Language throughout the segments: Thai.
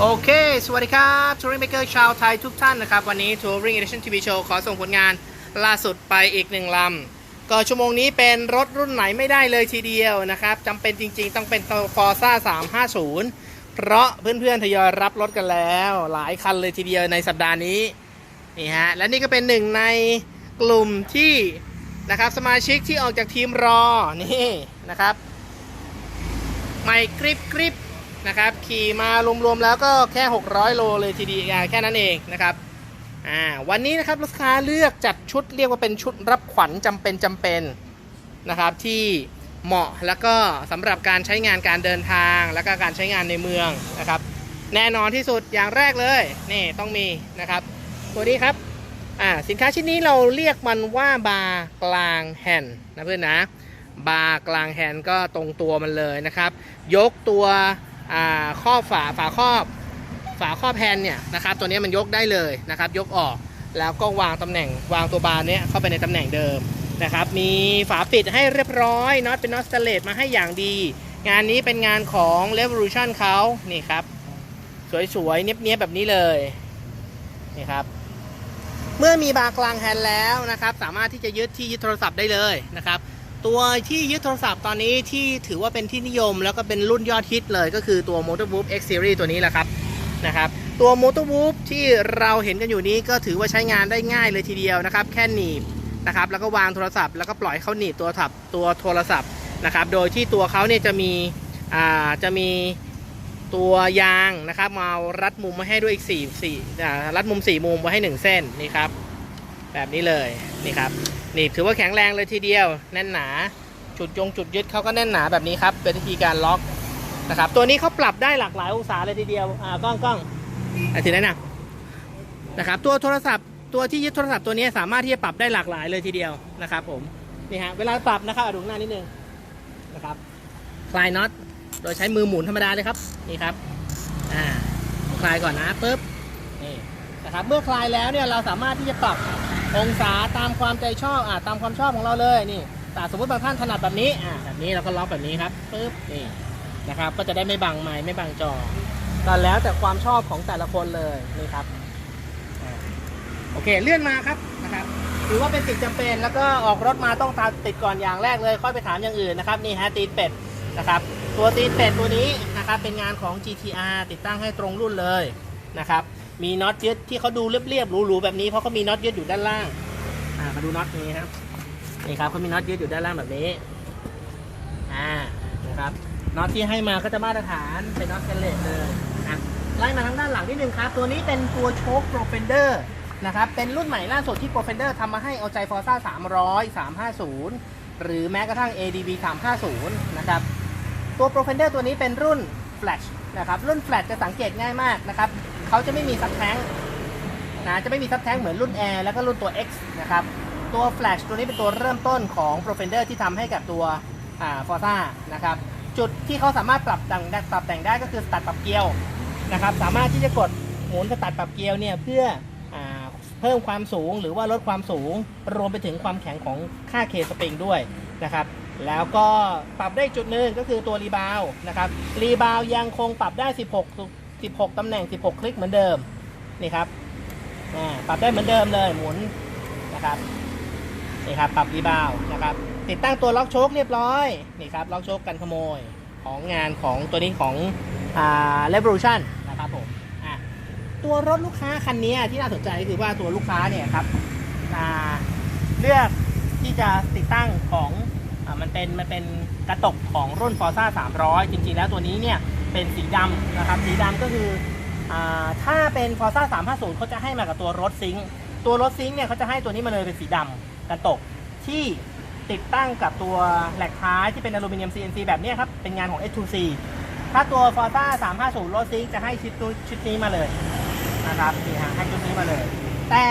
โอเค สวัสดีครับ Touring Maker ชาวไทยทุกท่านนะครับ วันนี้ Touring Edition TV Show ขอส่งผลงานล่าสุดไปอีกหนึ่งลำ ก็ชั่วโมงนี้เป็นรถรุ่นไหนไม่ได้เลยทีเดียวนะครับจำเป็นจริงๆ ต้องเป็น Forza 350 เพราะเพื่อนๆทยอยรับรถกันแล้ว หลายคันเลยทีเดียวในสัปดาห์นี้ นี่ฮะ และนี่ก็เป็นหนึ่งในกลุ่มที่นะครับสมาชิกที่ออกจากทีมรอ นี่นะครับใหม่กริบกริบ นะครับ ขี่มารวมๆแล้วก็แค่ 600 โลเลยทีเดียวแค่นั้นเองนะครับอ่าวันนี้นะครับลูกค้าเลือกจัดชุดเรียกว่าเป็นชุดรับขวัญจำเป็นจำเป็นนะครับ ที่เหมาะแล้วก็สำหรับการใช้งานการเดินทาง แล้วก็การใช้งานในเมืองนะครับ แน่นอนที่สุดอย่างแรกเลยนี่ต้องมีนะครับตัวนี้ครับอ่าสินค้าชิ้นนี้เราเรียกมันว่าบาร์กลางแฮนด์นะเพื่อนนะบาร์กลางแฮนด์ก็ตรงตัวมันเลยนะครับ ยกตัว อ่าครอบฝาฝาครอบฝาครอบแฮนเนี่ยนะครับตัวนี้มันยกได้เลยนะครับ ยกออกแล้วก็วางตำแหน่งวางตัวบาร์เนี้ยเข้าไปในตำแหน่งเดิมนะครับ มีฝาปิดให้เรียบร้อยน็อตเป็นน็อตสเตเลสมาให้อย่างดี งานนี้เป็นงานของ Revolution เขานี่ครับ สวยๆ เนี้ยบๆ แบบนี้เลยนี่ครับ เมื่อมีบาร์กลางแฮนด์แล้วนะครับ สามารถที่จะยึดที่ยึดโทรศัพท์ได้เลยนะครับ ตัวที่ยึดโทรศัพท์ตอนนี้ที่ถือว่าเป็นที่นิยม แล้วก็เป็นรุ่นยอดฮิตเลยก็คือตัว Motor Whoop X Series ตัวนี้แหละครับนะครับตัว Motor Whoop ที่เราเห็นกันอยู่นี้ก็ถือว่าใช้งานได้ง่ายเลยทีเดียวนะครับ แค่หนีบนะครับแล้วก็วางโทรศัพท์แล้วก็ปล่อยเข้าหนีบตัวถับตัวโทรศัพท์นะครับโดยที่ตัวเขาเนี่ยจะมีอ่าจะมีตัวยางนะครับมารัดมุมมาให้ด้วยอีก4 4อ่ารัดมุม 4 มุมไว้ให้ 1 เส้นนี่ครับแบบนี้เลยนี่ครับ นี่ถือว่าแข็งแรงเลยทีเดียว แน่นหนา จุดยงจุดยึดเขาก็แน่นหนาแบบนี้ครับ เป็นวิธีการล็อกนะครับ ตัวนี้เขาปรับได้หลากหลายองศาเลยทีเดียว อ่ากล้องกล้องอะถือได้นะนะครับ ตัวโทรศัพท์ตัวที่ยึดโทรศัพท์ตัวนี้สามารถที่จะปรับได้หลากหลายเลยทีเดียวนะครับ ผมนี่ฮะเวลาปรับนะครับดูข้างหน้านิดนึงนะครับคลายน็อตโดยใช้มือหมุนธรรมดาเลยครับนี่ครับอ่าคลายก่อนนะปุ๊บนี่นะครับเมื่อคลายแล้วเนี่ยเราสามารถที่จะปรับ องศาตามความใจชอบอ่าตามความชอบของเราเลยนี่แต่สมมติบางท่านถนัดแบบนี้อ่าแบบนี้เราก็ล็อกแบบนี้ครับปึ๊บนี่นะครับ ก็จะได้ไม่บังไม้ไม่บังจอก็แล้วแต่ความชอบของแต่ละคนเลยนี่ครับโอเคเลื่อนมาครับนะครับถือว่าเป็นสิ่งจำเป็นแล้วก็ออกรถมาต้องตาติดก่อนอย่างแรกเลยค่อยไปถามอย่างอื่นนะครับนี่ฮะตีนเป็ดนะครับตัวตีนเป็ดตัวนี้นะครับเป็นงานของ GTR ติดตั้งให้ตรงรุ่นเลยนะครับ มีน็อตยึดที่เขาดูเรียบๆหรูๆแบบนี้เพราะเขามีน็อตยึดอยู่ด้านล่าง อ่ามาดูน็อตนี้ครับนี่ครับเขามีน็อตยึดอยู่ด้านล่างแบบนี้ อ่านะครับน็อตที่ให้มาก็จะมาตรฐานเป็นน็อตเตนเลสเลยอะไล่มาทางด้านหลังนิดนึงครับ ตัวนี้เป็นตัวโชคโปรเฟนเดอร์นะครับเป็นรุ่นใหม่ล่าสุดที่โปรเฟนเดอร์ทำมาให้เอาใจ Forza 300 350 หรือแม้กระทั่ง ADV 350 นะครับตัว p r o f e n d e r ตัวนี้เป็นรุ่น Flash นะครับรุ่น Flash จะสังเกตง่ายมากนะครับ เขาจะไม่มีซับแท้งนะจะไม่มีซับแท้งเหมือนรุ่น Air แล้วก็รุ่นตัว X นะครับตัว Flash ตัวนี้เป็นตัวเริ่มต้นของ p r o f e n d e r ที่ทำให้กับตัวฟอ่า Forza นะครับจุดที่เขาสามารถปรับแต่งได้ปรับแต่งได้ก็คือสตัดปรับเกียวนะครับสามารถที่จะกดหมุนสตัดปรับเกียวเนี่ยเพื่ออเพิ่มความสูงหรือว่าลดความสูงรวมไปถึงความแข็งของค่าเคสปริงด้วยนะครับแล้วก็ปรับได้จุดหนึ่งก็คือตัวรีบาวนะครับรีบาวยังคงปรับได้ 16 16 ตำแหน่ง 16 คลิกเหมือนเดิม นี่ครับปรับได้เหมือนเดิมเลยหมุนนะครับนี่ครับปรับรีบาวนะครับ ติดตั้งตัวล็อกโชคเรียบร้อยนี่ครับล็อกโชคกันขโมยของงานของตัวนี้ของอ่า Revolution นะครับผมอะตัวรถลูกค้าคันนี้ที่น่าสนใจก็คือว่าตัวลูกค้าเนี่ยครับเลือกที่จะติดตั้งของอ่ามันเป็นมันเป็นกระตกของรุ่น Forza 300 จริงๆแล้วตัวนี้เนี่ย เป็นสีดำนะครับ สีดำก็คืออถ้าเป็น Forza 350เขาจะให้มากับตัวรถซิงค์ตัวรถซิงค์เนี่ยเขาจะให้ตัวนี้มาเลยเป็นสีดำกระตกที่ติดตั้งกับตัวแหลกท้ายที่เป็นอลูมิเนียม CNC แบบนี้ครับ เป็นงานของ S2C ถ้าตัว Forza 350 รถซิงจะให้ชุดตัวชุดนี้มาเลยนะครับนี่ฮะให้ชุดนี้มาเลย แต่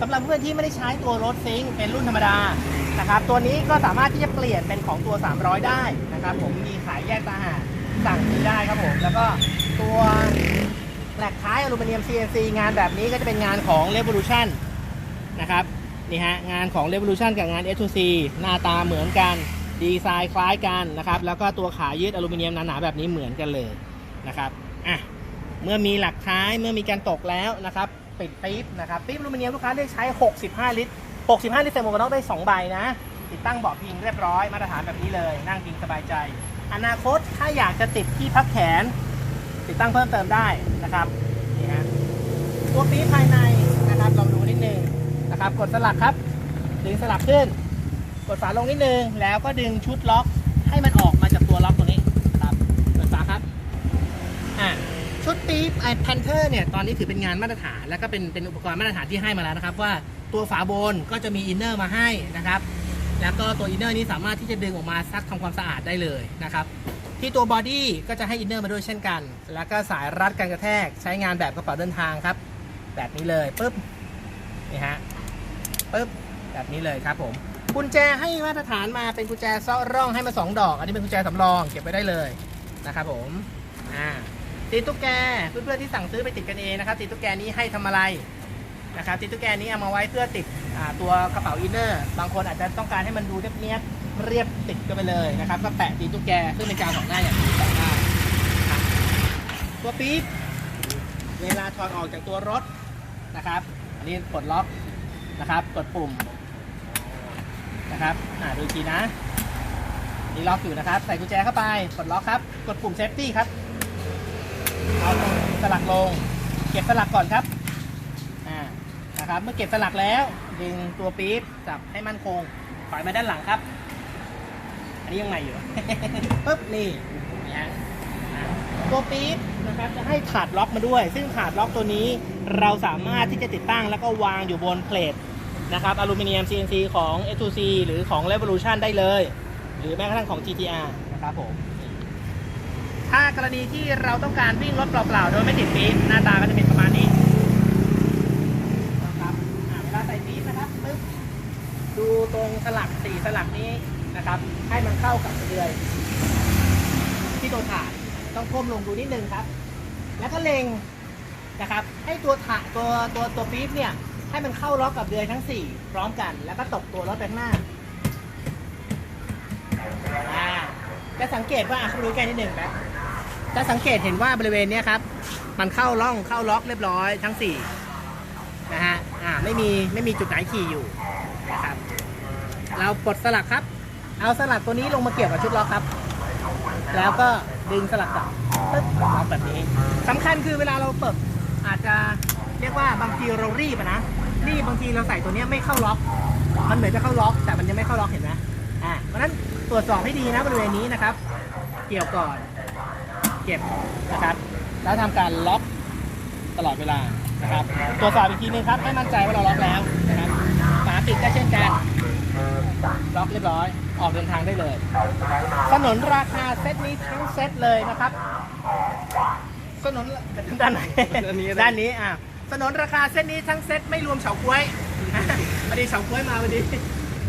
สำหรับเพื่อนที่ไม่ได้ใช้ตัวรถซิงเป็นรุ่นธรรมดานะครับ ตัวนี้ก็สามารถที่จะเปลี่ยนเป็นของตัว 300 ได้นะครับ ผมมีขายแยกต่างหาก สั่งซื้อได้ครับผม แล้วก็ตัวแหลกท้ายอลูมิเนียม CNC งานแบบนี้ก็จะเป็นงานของ Revolution นะครับนี่ฮะงานของ Revolution กับงาน S2C หน้าตาเหมือนกันดีไซน์คล้ายกันนะครับ แล้วก็ตัวขายืดอลูมิเนียมหนาๆแบบนี้เหมือนกันเลยนะครับอะเมื่อมีหลักท้ายเมื่อมีการตกแล้วนะครับปิดปี๊บนะครับปี๊บอลูมิเนียมลูกค้าได้ใช้ 65 ลิตร 65 ลิตรใส่หมวกกันน็อกได้ 2 ใบนะ ติดตั้งเบาะพิงเรียบร้อยมาตรฐานแบบนี้เลย นั่งพิงสบายใจ อนาคตถ้าอยากจะติดที่พักแขน ติดตั้งเพิ่มเติมได้นะครับนี่ฮะตัวปี๊ภายในนะครับลองดูนิดนึงนะครับ กดสลักครับดึงสลักขึ้น กดฝาลงนิดนึง แล้วก็ดึงชุดล็อกให้มันออกมาจากตัวล็อกตรงนี้ครับเปิดฝาครับอ่าชุดปี๊บไอแพนเทอร์เนี่ยตอนนี้ถือเป็นงานมาตรฐาน แล้วก็เป็นเป็นอุปกรณ์มาตรฐานที่ให้มาแล้วนะครับ ว่าตัวฝาบนก็จะมีอินเนอร์มาให้นะครับ แล้วก็ตัวอินเนอร์นี้สามารถที่จะดึงออกมาซักทำความสะอาดได้เลยนะครับที่ตัวบอดี้ก็จะให้อินเนอร์มาด้วยเช่นกัน แล้วก็สายรัดกันกระแทกใช้งานแบบกระเป๋าเดินทางครับ แบบนี้เลยปุ๊บนี่ฮะปุ๊บแบบนี้เลยครับผมกุญแจให้มาตรฐานมาเป็นกุญแจเซาะร่องให้มา 2 ดอก อันนี้เป็นกุญแจสำรองเก็บไว้ได้เลยนะครับผมอ่าตีตุ๊กแกเพื่อนๆที่สั่งซื้อไปติดกันเองนะครับตีตุ๊กแกนี้ให้ทำอะไร นะครับตีตุ๊กแกนี้เอามาไว้เพื่อติดตัวกระเป๋าอินเนอร์ บางคนอาจจะต้องการให้มันดูเรียบเรียบติดกันไปเลยนะครับ ก็แปะตีตุ๊กแกซึ่งเป็นกาวสองหน้าอย่างนี้ได้ตัวปี๊บเวลาถอดออกจากตัวรถนะครับ อันนี้ปลดล็อกนะครับ กดปุ่มนะครับอ่าดูทีนะนี่ล็อกอยู่นะครับ ใส่กุญแจเข้าไปกดล็อกครับ กดปุ่มเซฟตี้ครับ เอาสลักลง เก็บสลักก่อนครับ นะครับ เมื่อเก็บสลักแล้วดึงตัวปี๊บจับให้มั่นคงถอยมาด้านหลังครับ อันนี้ยังใหม่อยู่ปุ๊บนี่นะตัวปี๊บนะครับจะให้ถาดล็อกมาด้วย ซึ่งถาดล็อกตัวนี้เราสามารถที่จะติดตั้งแล้วก็วางอยู่บนเพลทนะครับอลูมิเนียม CNC ของ S2C หรือของ Revolution ได้เลย หรือแม้กระทั่งของ GTR นะครับผมถ้ากรณีที่เราต้องการวิ่งรถเปล่าๆ โดยไม่ติดปี๊บหน้าตาก็จะเป็นประมาณนี้นะครับอ่าเวลาใส่ปี๊บนะครับปึ๊บดูตรงสลักสี่สลักนี้นะครับ ให้มันเข้ากับเรือยที่ตัวถาดต้องก้ มลงดูนิดนึงครับ แล้วก็เล็งนะครับ ให้ตัวถาดตัวตัวตัวปี๊บเนี่ย ให้มันเข้าล็อกกับเดือยทั้ง 4 พร้อมกัน แล้วก็ตกตัวรถไปข้างหน้าอ่าจะสังเกตว่าอะเขาดูใกล้นิดหนึ่งนะจะสังเกตเห็นว่าบริเวณเนี้ยครับ มันเข้าล่องเข้าล็อกเรียบร้อยทั้ง4นะฮะอ่าไม่มีไม่มีจุดไหนขี่อยู่นะครับเราปลดสลักครับ เอาสลักตัวนี้ลงมาเกี่ยวกับชุดล็อกครับ แล้วก็ดึงสลักกลับปึ๊บล็อกแบบนี้สำคัญคือเวลาเราเปิดอาจจะเรียกว่าบางทีเรารีบอะนะรีบบางทีเราใส่ตัวนี้ไม่เข้าล็อก มันเหมือนจะเข้าล็อก แต่มันยังไม่เข้าล็อกเห็นไหมอ่าเพราะนั้นตรวจสอบให้ดีนะบริเวณนี้นะครับ เกี่ยวก่อนเก็บนะครับ แล้วทำการล็อกตลอดเวลานะครับตรวจสอบอีกทีนึงครับให้มั่นใจว่าเราล็อกแล้วนะครับฝาปิดก็เช่นกันล็อกเรียบร้อย ออกเดินทางได้เลย สนนราคาเซตนี้ทั้งเซตเลยนะครับ สนนด้านไหนด้านนี้ ด้านนี้อะสนนราคาเซตนี้ทั้งเซตไม่รวมเฉาก๊วยพอดีเฉาก๊วยมาพอดี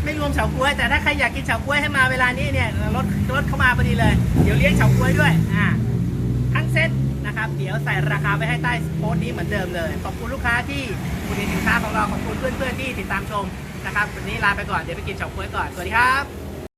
ไม่รวมเฉาก๊วย แต่ถ้าใครอยากกินเฉาก๊วยให้มาเวลานี้เนี่ยรถรถเข้ามาพอดีเลย เดี๋ยวเลี้ยงเฉาก๊วยด้วยอ่าทั้งเซตนะครับเดี๋ยวใส่ราคาไว้ให้ใต้โพสต์นี้เหมือนเดิมเลย ขอบคุณลูกค้าที่อุดหนุนสินค้าของเราขอบคุณเพื่อนๆที่ติดตามชมนะครับวันนี้ลาไปก่อน เดี๋ยวไปกินเฉาก๊วยก่อน สวัสดีครับ